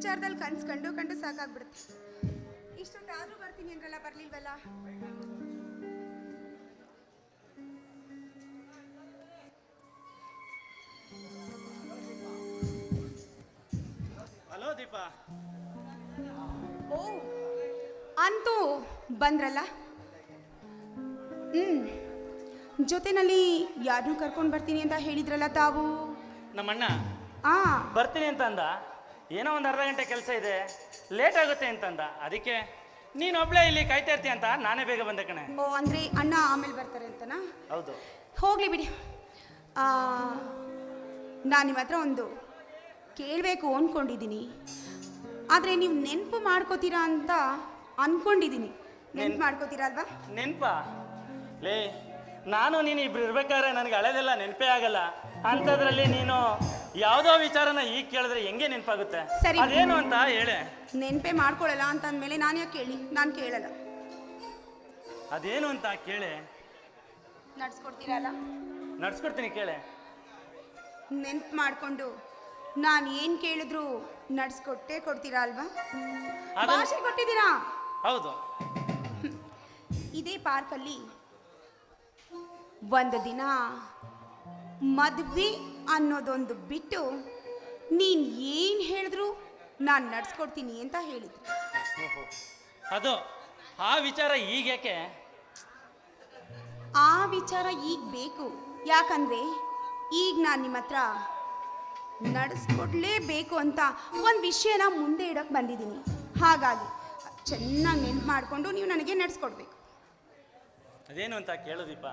ವಿಚಾರದಲ್ಲಿ ಕನ್ಸು ಕಂಡು ಕಂಡು ಸಾಕಾಗ್ಬಿಡುತ್ತೆ. ಆದರೂ ಬರ್ತೀನಿ ಅಂದ್ರಲ್ಲ ಬರ್ಲಿಲ್ವಲ್ಲ? ಹಲೋ ದೀಪ ಓ ಅಂತೂ ಬಂದ್ರಲ್ಲ? ಹ್ಮ್ ಜೊತೆನಲ್ಲಿ ಯಾರನ್ನೂ ಕರ್ಕೊಂಡು ಬರ್ತೀನಿ ಅಂತ ಹೇಳಿದ್ರಲ್ಲ ತಾವು? ನಮ್ಮಣ್ಣ. ಆ. ಬರ್ತೀನಿ ಅಂತ ಅಂದ. ಏನೋ ಒಂದು ಅರ್ಧ ಗಂಟೆ ಕೆಲಸ ಇದೆ ಲೇಟ್ ಆಗುತ್ತೆ ಅಂತಂದ. ಅದಕ್ಕೆ ನೀನು ಒಬ್ಳೆ ಇಲ್ಲಿ ಕಾಯ್ತಾ ಇರ್ತೀಯ ಅಂತ ನಾನೇ ಬೇಗ ಬಂದೆ ಕಣೆ. ಓ ಅಂದ್ರೆ ಅಣ್ಣ ಆಮೇಲೆ ಬರ್ತಾರೆ ಅಂತನಾ? ಹೌದು. ಹೋಗ್ಲಿ ಬಿಡಿ. ನಾನು ನಿಮ್ಮ ಹತ್ರ ಒಂದು ಕೇಳಬೇಕು ಅಂದ್ಕೊಂಡಿದ್ದೀನಿ ಆದರೆ ನೀವು ನೆನಪು ಮಾಡ್ಕೋತೀರಾ ಅಂತ ಅಂದ್ಕೊಂಡಿದ್ದೀನಿ ನೆನಪು ಮಾಡ್ಕೋತೀರಾ ಅಲ್ವಾ? ನೆನಪಾ? ಲೇ ನಾನು ನೀನು ಇಬ್ರು ಇರ್ಬೇಕಾದ್ರೆ ನನಗೆ ಹಳೆದೆಲ್ಲ ನೆನಪೇ ಆಗಲ್ಲ. ಅಂಥದ್ರಲ್ಲಿ ನೀನು ಯಾವುದೋ ವಿಚಾರನ ಈಗ ಕೇಳಿದ್ರೆ ಹೆಂಗೆ ನೆನಪಾಗುತ್ತೆ? ಸರಿ. ಅದೇನು ಅಂತ ಹೇಳಿ. ನೆನಪೇ ಮಾಡ್ಕೊಳ್ಳಲ್ಲ ಅಂತ ಅಂದ್ಮೇಲೆ ನಾನು ಯಾಕೆ ಕೇಳಿ? ನಾನು ಕೇಳಲ್ಲ. ಅದೇನು ಅಂತ ಕೇಳೆ. ನಡ್ಸ್ಕೊಡ್ತೀರಲ್ಲ? ನಡ್ಸ್ಕೊಡ್ತೀನಿ ಕೇಳೆ. ನೆನ್ಪು ಮಾಡಿಕೊಂಡು. ನಾನು ಏನು ಕೇಳಿದ್ರು ನಡ್ಸ್ಕೊಟ್ಟೇ ಕೊಡ್ತೀರಾ ಅಲ್ವಾ? ಅದನ್ನ- ಭಾಷೆ ಕೊಟ್ಟಿದ್ದೀರಾ? ಹೌದು. ಇದೇ ಪಾರ್ಕಲ್ಲಿ ಒಂದು ದಿನ ಮದ್ವೆ ಅನ್ನೋದೊಂದು ಬಿಟ್ಟು ನೀನು ಏನು ಹೇಳಿದ್ರು ನಾನು ನಡ್ಸ್ಕೊಡ್ತೀನಿ ಅಂತ ಹೇಳಿದ್ರು. ಓಹೋ. ಅದು ಆ ವಿಚಾರ ಈಗ ಯಾಕೆ? ಆ ವಿಚಾರ ಈಗ ಬೇಕು. ಯಾಕಂದ್ರೆ ಈಗ ನಾನು ನಿಮ್ಮ ಹತ್ರ ನಡೆಸ್ಕೊಡ್ಲೇಬೇಕು ಅಂತ ಒಂದು ವಿಷಯನ ಮುಂದೆ ಇಡಕ್ಕೆ ಬಂದಿದ್ದೀನಿ. ಹಾಗಾಗಿ ಚೆನ್ನಾಗಿ ನೆನ್ಪು ಮಾಡಿಕೊಂಡು ನೀವು ನನಗೆ ನಡೆಸ್ಕೊಡ್ಬೇಕು. ಅದೇನು ಅಂತ ಕೇಳು ದೀಪ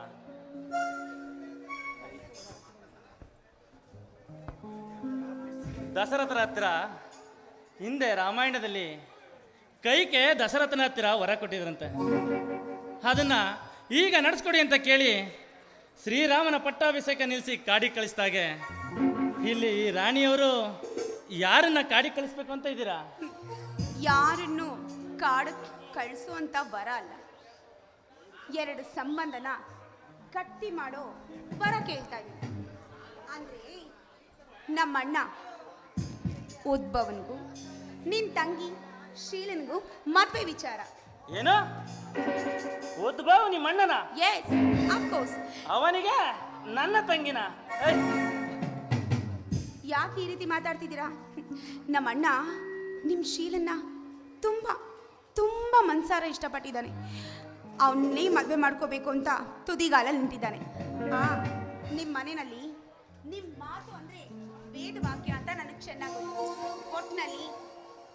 ದಶರಥರ ಹತ್ರ ಹಿಂದೆ ರಾಮಾಯಣದಲ್ಲಿ ಕೈಕೆ ದಶರಥನ ಹತ್ತಿರ ವರ ಕೊಟ್ಟಿದ್ರಂತೆ. ಅದನ್ನ ಈಗ ನಡೆಸ್ಕೊಡಿ ಅಂತ ಕೇಳಿ ಶ್ರೀರಾಮನ ಪಟ್ಟಾಭಿಷೇಕ ನಿಲ್ಲಿಸಿ ಕಾಡಿ ಕಳಿಸ್ದಾಗೆ. ಇಲ್ಲಿ ಈ ರಾಣಿಯವರು ಯಾರನ್ನ ಕಾಡಿ ಕಳಿಸ್ಬೇಕು ಅಂತ ಇದ್ದೀರಾ? ಯಾರನ್ನು ಕಾಡು ಕಳಿಸುವಂತ ಬರ ಅಲ್ಲ. ಎರಡು ಸಂಬಂಧನ ಗಟ್ಟಿ ಮಾಡೋ ವರ ಕೇಳ್ತಾ ಇದ್ದೀನಿ. ಅಂದ್ರೆ ನಮ್ಮಣ್ಣ ಉದ್ಭವನಿಗೂ ನಿನ್ ತಂಗಿ ಶೀಲನ್ಗೂ ಮದ್ವೆ ವಿಚಾರ. ಏನು? ಉದ್ಭವ್ ನಿಮ್ಮ ಅಣ್ಣನ? ಎಸ್ ಅಫ್ಕೋರ್ಸ್ ಅವನಿಗೆ ನನ್ನ ತಂಗಿನ. ಯಾಕೆ ಈ ರೀತಿ ಮಾತಾಡ್ತಿದ್ದೀರಾ? ನಮ್ಮಣ್ಣ ನಿಮ್ಮ ಶೀಲನ್ನ ತುಂಬ ತುಂಬ ಮನ್ಸಾರ ಇಷ್ಟಪಟ್ಟಿದ್ದಾನೆ. ಅವನ್ನೇ ಮದುವೆ ಮಾಡ್ಕೋಬೇಕು ಅಂತ ತುದಿಗಾಲಲ್ಲಿ ನಿಂತಿದ್ದಾನೆ. ಆ ನಿಮ್ಮ ಮನೆಯಲ್ಲಿ ನಿಮ್ಮ ಮಾತು ಅಂದರೆ ವೇದ ವಾಕ್ಯ ಅಂತ ಚೆನ್ನಾಗಿ ಗೊತ್ತು. ಒಟ್ಟಿನಲ್ಲಿ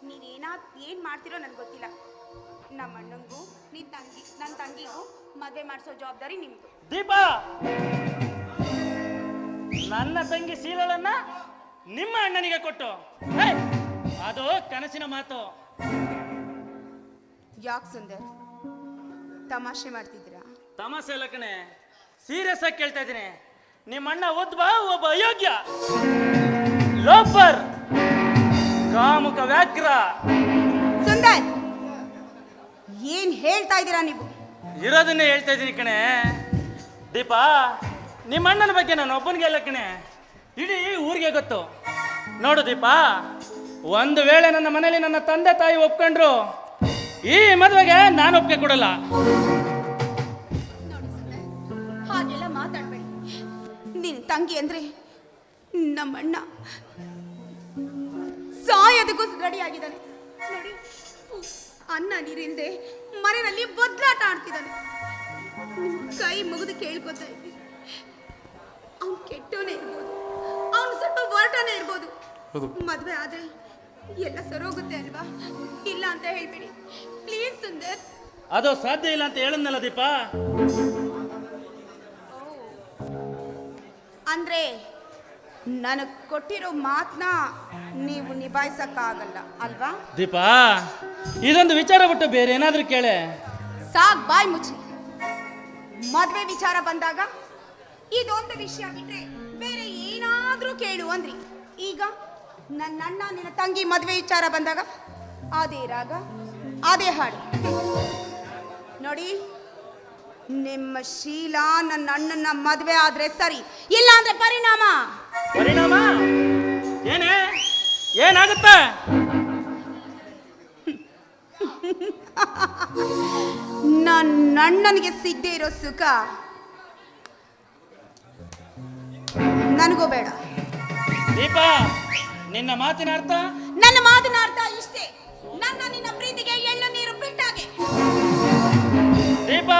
ನೀವೇನಾ ಏನು ಮಾಡ್ತಿರೋ ನನಗೆ ಗೊತ್ತಿಲ್ಲ. ನಮ್ಮ ಅಣ್ಣಂಗೂ ನಿನ್ನ ತಂಗಿ ನನ್ನ ತಂಗಿಗೂ ಮದುವೆ ಮಾಡಿಸೋ ಜವಾಬ್ದಾರಿ ನಿಮ್ಮದು ದೀಪ! ನನ್ನ ತಂಗಿ ಶೀಲಳನ್ನ ನಿಮ್ಮ ಅಣ್ಣನಿಗೆ ಕೊಟ್ಟು. ಹೇ, ಅದು ಕನಸಿನ ಮಾತು. ಯಾಕೆ ಸುಂದರ್? ತಮಾಷೆ ಮಾಡ್ತಿದ್ದೀರಾ? ತಮಾಷೆ ಇಲ್ಲ ಕಣೆ. ಸೀರಿಯಸ್ ಆಗಿ ಕೇಳ್ತಾ ಇದ್ದೀನಿ. ನಿಮ್ಮ ಅಣ್ಣ ಓದ್ವಾ ಒಬ್ಬ ಅಯೋಗ್ಯ. ಲೋಫರ್ ಕಾಮುಕ ವ್ಯಾಘ್ರ. ಸುಂದರ್ ಏನ್ ಹೇಳ್ತಾ ಇದ್ದೀರಾ ನೀವು? ಇರೋದನ್ನೇ ಹೇಳ್ತಾ ಇದ್ದೀನಿ ಕಣೆ. ದೀಪಾ ನಿಮ್ಮ ಅಣ್ಣನ ಬಗ್ಗೆ ನಾನು ಒಬ್ಬನಿಗೆ ಎಲ್ಲ ಕಣೆ. ಇಡೀ ಊರಿಗೆ ಗೊತ್ತು. ನೋಡು ದೀಪಾ ಒಂದು ವೇಳೆ ನನ್ನ ಮನೆಯಲ್ಲಿ ನನ್ನ ತಂದೆ ತಾಯಿ ಒಪ್ಕೊಂಡ್ರು ಈ ಮದುವೆಗೆ ನಾನು ಒಪ್ಪಿಗೆ ಕೊಡಲ್ಲ. ಹಾಗೆಲ್ಲ ಮಾತಾಡ್ಬೇಡಿ. ನಿನ್ ತಂಗಿ ಅಂದ್ರೆ ನಮ್ಮಣ್ಣ. ಸಾಯೋದಕ್ಕೂ ರೆಡಿ ಆಗಿದ್ದಾನೆ. ನೋಡಿ ಅನ್ನ ನೀರಿಂದೆ ಮನೆಯಲ್ಲಿ ಬದಲಾಟ ಆಡ್ತಿದ್ದಾನೆ. ಕೈ ಮುಗಿದು ಕೇಳ್ಕೊತಾ ಇದ್ದೀನಿ ಅವ್ನು ಕೆಟ್ಟವನೇ ಇರ್ಬೋದು. ಅವ್ನು ಸ್ವಲ್ಪ ಹೊರಟನೇ ಇರ್ಬೋದು. ಮದುವೆ ಆದ್ರೆ ಎಲ್ಲ ಸರೋಗುತ್ತೆ ಅಲ್ವಾ? ಇಲ್ಲ ಅಂತ ಹೇಳ್ಬೇಡಿ. ಪ್ಲೀಸ್ ಸುಂದರ್. ಅದು ಸಾಧ್ಯ ಇಲ್ಲ ಅಂತ ಹೇಳದ್ನಲ್ಲ ದೀಪ? ಅಂದ್ರೆ ನನಗೆ ಕೊಟ್ಟಿರೋ ಮಾತನ್ನ ನೀವು ನಿಭಾಯಿಸಕ್ಕಾಗಲ್ಲ ಅಲ್ವಾ? ದೀಪಾ ಇದೊಂದು ವಿಚಾರ ಬಿಟ್ಟು ಬೇರೆ ಏನಾದರೂ ಕೇಳೆ. ಸಾಕ್ ಬಾಯ್ ಮುಚ್ಚಿ. ಮದ್ವೆ ವಿಚಾರ ಬಂದಾಗ ಇದೊಂದು ವಿಷಯ ಬಿಟ್ರೆ ಬೇರೆ ಏನಾದ್ರೂ ಕೇಳು ಅಂದ್ರಿ. ಈಗ ನನ್ನ ಅಣ್ಣ ನಿನ್ನ ತಂಗಿ ಮದ್ವೆ ವಿಚಾರ ಬಂದಾಗ ಅದೇ ರಾಗ ಅದೇ ಹಾಡು. ನೋಡಿ ನಿಮ್ಮ ಶೀಲಾ ನನ್ನ ಅಣ್ಣನ ಮದ್ವೆ ಆದ್ರೆ ಸರಿ ಇಲ್ಲ ಅಂದ್ರೆ ಪರಿಣಾಮ. ಪರಿಣಾಮ? ಏನೇ? ಏನಾಗುತ್ತ? ನನ್ನ ಅಣ್ಣನಿಗೆ ಸಿಗದೆ ಇರೋ ಸುಖ ನನಗೂ ಬೇಡ. ದೀಪ ನಿನ್ನ ಮಾತಿನ ಅರ್ಥ? ನನ್ನ ಮಾತಿನ ಅರ್ಥ ಇಷ್ಟೇ. ನನ್ನ ನಿನ್ನ ಪ್ರೀತಿಗೆ ಎಳ್ಳು ನೀರು ಬಿಟ್ಟಾಗೆ. ದೀಪ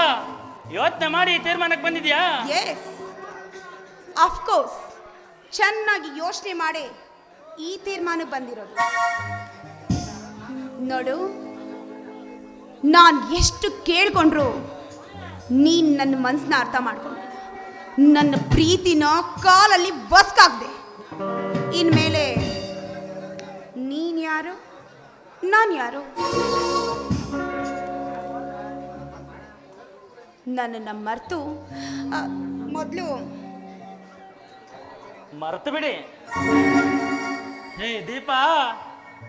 ಯೋಚನೆ ಮಾಡಿ ತೀರ್ಮಾನಕ್ಕೆ ಬಂದಿದ್ಯಾ? ಎಸ್ ಅಫ್ಕೋರ್ಸ್ ಚೆನ್ನಾಗಿ ಯೋಚನೆ ಮಾಡಿ ಈ ತೀರ್ಮಾನ ಬಂದಿರೋದು. ನೋಡು, ನಾನು ಎಷ್ಟು ಕೇಳ್ಕೊಂಡ್ರು ನೀನು ನನ್ನ ಮನಸ್ಸನ್ನ ಅರ್ಥ ಮಾಡ್ಕೊಂಡು. ನನ್ನ ಪ್ರೀತಿನ ಕಾಲಲ್ಲಿ ಬಸ್ಕಾಗ್ದೆ ಇನ್ಮೇಲೆ ನೀನು ಯಾರು? ನಾನು ಯಾರು? ನನ್ನನ್ನು ಮರೆತು ಮೊದಲು ಮರ್ತು ಬಿಡಿ. ಹೇ ದೀಪ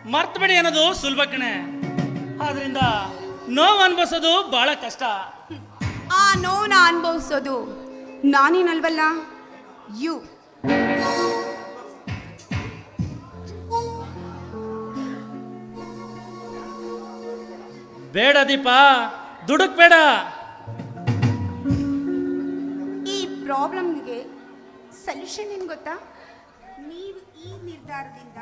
ಮರ್ತು ಬಿಡಿ ಅನ್ನೋದು ಸುಲಭ ಕಣೆ. ಆದ್ರಿಂದ ನೋವು ಅನ್ಭವಿಸೋದು ಬಹಳ ಕಷ್ಟ. ಆ ನೋವನ್ನ ಅನುಭವಿಸೋದು ನಾನೇನಲ್ವಲ್ಲ? ಯು. ಬೇಡ ದೀಪ ದುಡುಕ್ ಬೇಡ. ಈ ಪ್ರಾಬ್ಲಮ್ಗೆ ಸೊಲ್ಯೂಷನ್ ಏನು ಗೊತ್ತಾ? ನೀವು ಈ ನಿರ್ಧಾರದಿಂದ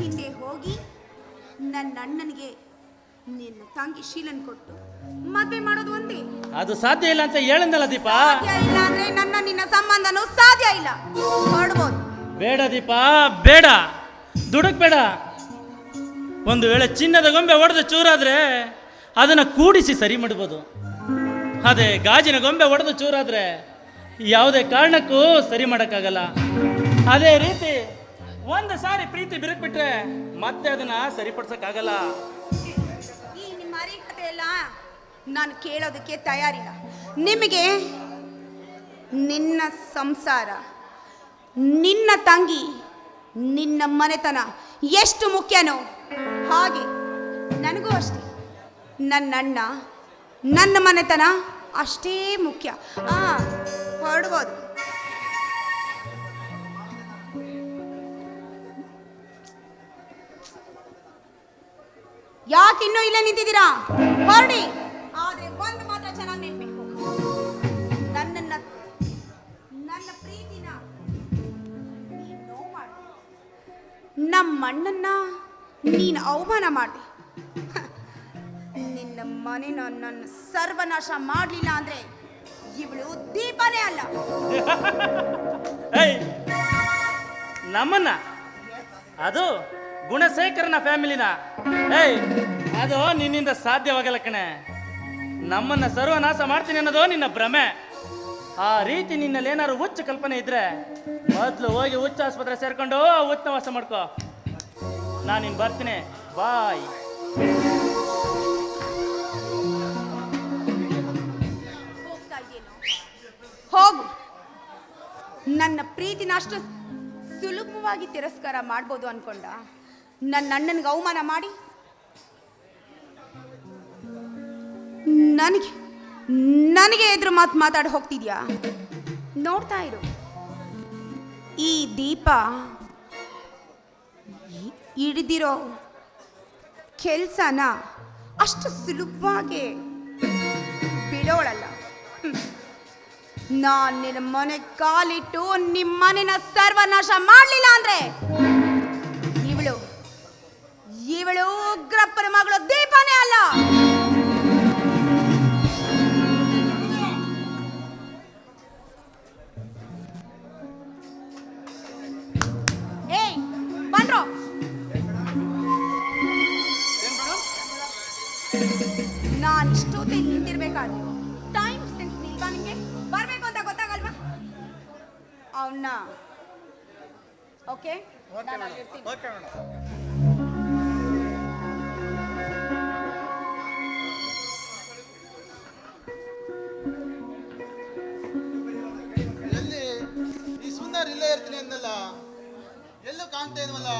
ಹಿಂದೆ ಹೋಗಿ ನನ್ನ ಅಣ್ಣನಿಗೆ ನಿನ್ನ ತಂಗಿ ಶೀಲನ್ ಕೊಟ್ಟು ಮದುವೆ ಮಾಡೋದು ಒಂದೇ ಅದು ಸಾಧ್ಯ ಇಲ್ಲ ಅಂತ ಹೇಳಂದಲ್ಲ ದೀಪ. ಸಾಧ್ಯ ಇಲ್ಲ ಅಂದ್ರೆ ನನ್ನ ನಿನ್ನ ಸಂಬಂಧನೂ ಸಾಧ್ಯ ಇಲ್ಲ. ಮಾಡ್ಬೋದು. ಬೇಡ ದೀಪ ಬೇಡ. ದುಡುಕ್ ಬೇಡ. ಒಂದು ವೇಳೆ ಚಿನ್ನದ ಗೊಂಬೆ ಒಡೆದು ಚೂರಾದ್ರೆ ಅದನ್ನ ಕೂಡಿಸಿ ಸರಿ ಮಾಡ್ಬೋದು. ಅದೇ ಗಾಜಿನ ಗೊಂಬೆ ಒಡೆದು ಚೂರಾದ್ರೆ ಯಾವುದೇ ಕಾರಣಕ್ಕೂ ಸರಿ ಮಾಡೋಕ್ಕಾಗಲ್ಲ. ಅದೇ ರೀತಿ ಒಂದು ಸಾರಿ ಪ್ರೀತಿ ಬಿರುಕ್ಬಿಟ್ರೆ ಮತ್ತೆ ಅದನ್ನ ಸರಿಪಡ್ಸಕ್ಕಾಗಲ್ಲ. ಈ ನಿಮ್ಮ ಅರಿಕತೆ ಎಲ್ಲ ನಾನು ಕೇಳೋದಕ್ಕೆ ತಯಾರಿಲ್ಲ. ನಿಮಗೆ ನಿನ್ನ ಸಂಸಾರ, ನಿನ್ನ ತಂಗಿ, ನಿನ್ನ ಮನೆತನ ಎಷ್ಟು ಮುಖ್ಯನೋ ಹಾಗೆ ನನಗೂ ಅಷ್ಟೇ. ನನ್ನ ಅಣ್ಣ, ನನ್ನ ಮನೆತನ ಅಷ್ಟೇ ಮುಖ್ಯ. ಆ ಹೊರಡ್ಬೋದು ಯಾಕೆ ಇನ್ನೂ ಇಲ್ಲೇ ನಿಂತಿದ್ದೀರಾ? ಹೊರಡಿ. ಆದ್ರೆ ಒಂದು ಮಾತ್ರ ಚೆನ್ನಾಗಿ ನೆನ್ಪಿಟ್ಕೊ ನನ್ನನ್ನ, ನನ್ನ ಪ್ರೀತಿನ ನೀನು ನೋವು ಮಾಡಿ. ನಮ್ಮ ಅಣ್ಣನ್ನ ನೀನು ಅವಮಾನ ಮಾಡಿದೆ ನಾನು ನನ್ನ ಸರ್ವನಾಶ ಮಾಡಲಿಲ್ಲ ಅಂದ್ರೆ ಇವಳು ದೀಪನೇ ಅಲ್ಲ. ಏಯ್, ನಮ್ಮನ್ನ? ಅದು ಗುಣಶೇಖರನ ಫ್ಯಾಮಿಲಿನ. ಏಯ್, ಅದು ನಿನ್ನಿಂದ ಸಾಧ್ಯವಾಗಲ್ಲ ಕಣೆ. ನಮ್ಮನ್ನ ಸರ್ವನಾಶ ಮಾಡ್ತೀನಿ ಅನ್ನೋದು ನಿನ್ನ ಭ್ರಮೆ. ಆ ರೀತಿ ನಿನ್ನಲ್ಲಿ ಏನಾದ್ರು ಹುಚ್ಚು ಕಲ್ಪನೆ ಇದ್ರೆ ಮೊದಲು ಹೋಗಿ ಹುಚ್ಚ ಆಸ್ಪತ್ರೆ ಸೇರ್ಕೊಂಡು ಹುಚ್ಚನ ವಾಸ ಮಾಡ್ಕೋ. ನಾನು ಇನ್ನು ಬರ್ತೀನಿ. ಬಾಯ್. ನನ್ನ ಪ್ರೀತಿನ ಅಷ್ಟು ಸುಲಭವಾಗಿ ತಿರಸ್ಕಾರ ಮಾಡ್ಬೋದು ಅನ್ಕೊಂಡ. ನನ್ನ ಅಣ್ಣನಿಗೆ ಅವಮಾನ ಮಾಡಿ. ನನಗೆ ನನಗೆ ಎದುರು ಮಾತು ಮಾತಾಡಿ ಹೋಗ್ತಿದ್ಯಾ? ನೋಡ್ತಾ ಇರು. ಈ ದೀಪ ಹಿಡಿದಿರೋ ಕೆಲಸನ ಅಷ್ಟು ಸುಲಭವಾಗಿ ಬಿಡೋಳಲ್ಲ. ನಾನ್ ನಿನ್ನ ಮನೆ ಕಾಲಿಟ್ಟು ನಿಮ್ಮ ಮನೆನ ಸರ್ವನಾಶ ಮಾಡಲಿಲ್ಲ ಅಂದ್ರೆ? ಇವಳು ಇವಳು ಉಗ್ರಪ್ಪನ ಮಗಳು ದೀಪನೇ ಅಲ್ಲ! ಅವನ್ನ. ಓಕೆ ನಾನು ಅಲ್ಲಿರ್ತೀನಿ. ಎಲ್ಲಿ ಈ ಸುಂದರ ಇಲ್ಲೇ ಇರ್ತೀನಿ ಅಂದಲ್ಲ? ಎಲ್ಲೂ ಕಾಣ್ತಾ ಇದ್ವಲ್ಲ?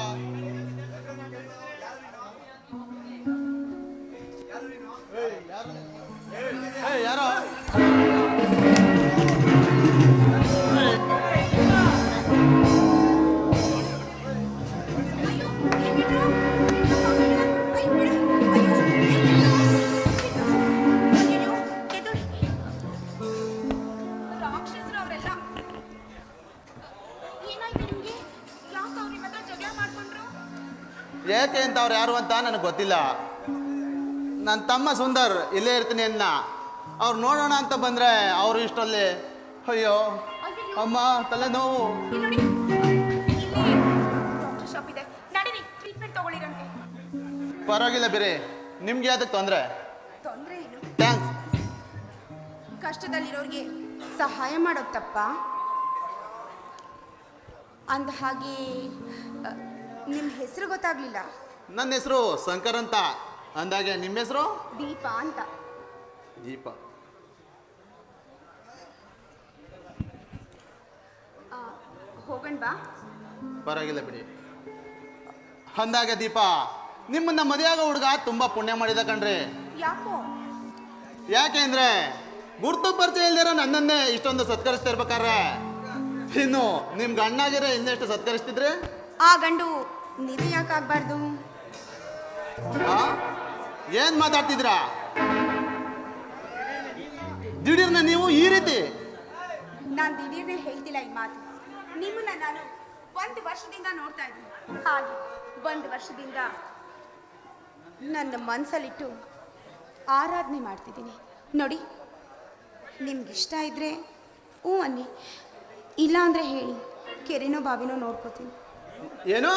ಅವ್ರು ಯಾರು ಅಂತ ನನಗೆ ಗೊತ್ತಿಲ್ಲ. ನನ್ನ ತಮ್ಮ ಸುಂದರ್ ಇಲ್ಲೇ ಇರ್ತೀನಿ ಅನ್ನ ಅವ್ರು ನೋಡೋಣ ಅಂತ ಬಂದ್ರೆ ಅವರು ಇಷ್ಟಲ್ಲಿ ಅಯ್ಯೋ ಅಮ್ಮ ತಲೆನೋವು ಟ್ರೀಟ್ಮೆಂಟ್ ತಗೊಳ್ಳಿರಂತೆ ಪರವಾಗಿಲ್ಲ ಬೇರೆ ನಿಮ್ಗೆ ಅದಕ್ಕೆ ತೊಂದರೆ? ತೊಂದರೆ ಏನು? ಥ್ಯಾಂಕ್ಸ್ ಕಷ್ಟದಲ್ಲಿರೋರಿಗೆ ಸಹಾಯ ಮಾಡೋದು ತಪ್ಪ. ಅಂದ ಹಾಗೆ ನಿಮ್ಮ ಹೆಸರು ಗೊತ್ತಾಗ್ಲಿಲ್ಲ. ನನ್ನ ಹೆಸರು ಶಂಕರ್ ಅಂತ. ಅಂದಾಗೆ ನಿಮ್ಮ ಹೆಸರು? ದೀಪ ಅಂತ. ದೀಪ. ಹೋಗಣ ಬಾ. ಪರವಾಗಿಲ್ಲ ಬಿಡಿ. ಅಂದಾಗ ದೀಪ ನಿಮ್ಮನ್ನ ಮದುವೆಯಾಗೋ ಹುಡುಗ ತುಂಬಾ ಪುಣ್ಯ ಮಾಡಿದ ಕಣ್ರಿ. ಯಾಕೋ? ಯಾಕೆ ಅಂದ್ರೆ ಗುರ್ತು ಪರಿಚಯ ಇಲ್ದಿರೋ ನನ್ನನ್ನೇ ಇಷ್ಟೊಂದು ಸತ್ಕರಿಸ್ತಾ ಇರ್ಬೇಕಾದ್ರೆ. ಇನ್ನು ನಿಮ್ ಗಂಡಾಗಿರೋ ಇನ್ನೆಷ್ಟು ಸತ್ಕರಿಸ್ತಿದ್ರೆ? ಆ ಗಂಡು ನೀವೇ ಯಾಕೆ ಆಗ್ಬಾರ್ದು? ಆ? ಏನ್ ಮಾತಾಡ್ತಿದ್ರ ದಿಢೀರ್ನ ನೀವು ಈ ರೀತಿ? ನಾನು ದಿಢೀರ್ನೆ ಹೇಳ್ತಿಲ್ಲ ಈ ಮಾತು. ನಿಮ್ಮನ್ನ ನಾನು ಒಂದು ವರ್ಷದಿಂದ ನೋಡ್ತಾ ಇದ್ದೀನಿ. ಹಾಗೆ ಒಂದು ವರ್ಷದಿಂದ ನನ್ನ ಮನಸ್ಸಲ್ಲಿಟ್ಟು ಆರಾಧನೆ ಮಾಡ್ತಿದ್ದೀನಿ. ನೋಡಿ ನಿಮ್ಗಿಷ್ಟ ಇದ್ರೆ ಹ್ಞೂ ಅನ್ನಿ. ಇಲ್ಲ ಅಂದರೆ ಹೇಳಿ ಕೆರೆನೋ ಬಾವಿನೋ ನೋಡ್ಕೋತೀನಿ. ಏನು?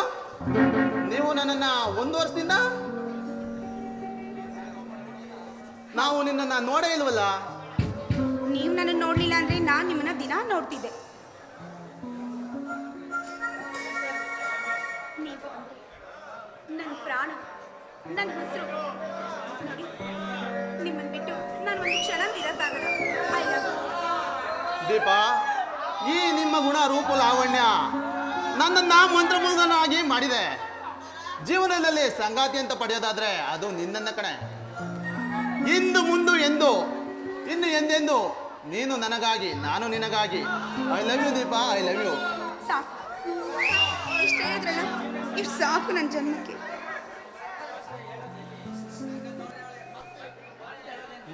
ನೀವು ನನ್ನನ್ನ ಒಂದು ವರ್ಷದಿಂದ ನಾವು ನಿನ್ನನ್ನು ನೋಡೇ ಇಲ್ವಲ್ಲ? ನೀವು ನನ್ನ ನೋಡಲಿಲ್ಲ ಅಂದ್ರೆ ನಾನು ನಿಮ್ಮನ್ನ ದಿನ ನೋಡ್ತಿದ್ದೆ. ನೀವು ನನ್ನ ಪ್ರಾಣ ನನ್ನ ಹೆಸರು. ನೋಡಿ ನಿಮ್ಮನ್ನು ಬಿಟ್ಟು ನಾನು ಒಂದು ಕ್ಷಣ ಇರೋಕ್ಕಾಗಲ್ಲ. ಐ ಲವ್ ದೀಪ ಈ ನಿಮ್ಮ ಗುಣ ರೂಪ ಲಾವಣ್ಯ ನನ್ನನ್ನು ಮಂತ್ರಮುಗ್ಧನಾಗಿ ಮಾಡಿದೆ. ಜೀವನದಲ್ಲಿ ಸಂಗಾತಿ ಅಂತ ಪಡೆಯೋದಾದ್ರೆ ಅದು ನಿನ್ನನ್ನ ಕಣೆ. ಇಂದು ಮುಂದು ಎಂದು ಇನ್ನು ಎಂದೆಂದು ನೀನು ನನಗಾಗಿ ನಾನು ನಿನಗಾಗಿ. I love you Deepa I love you ಸಾಕು. ಇಷ್ಟು ಹೇಳಿದ್ರಲ್ಲ ಇಷ್ಟು ಸಾಕು ನನ್ನ ಜನ್ಮಕ್ಕೆ.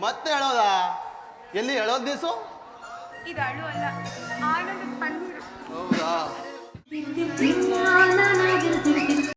ಮತ್ತೆ ಹೇಳೋದಾ? ಎಲ್ಲಿ ಹೇಳೋದು ದಿವಸ? ಇದು ಅಳು ಅಲ್ಲ ಆನಂದ ಕಣ್ಣೀರು ಹೌದಾ?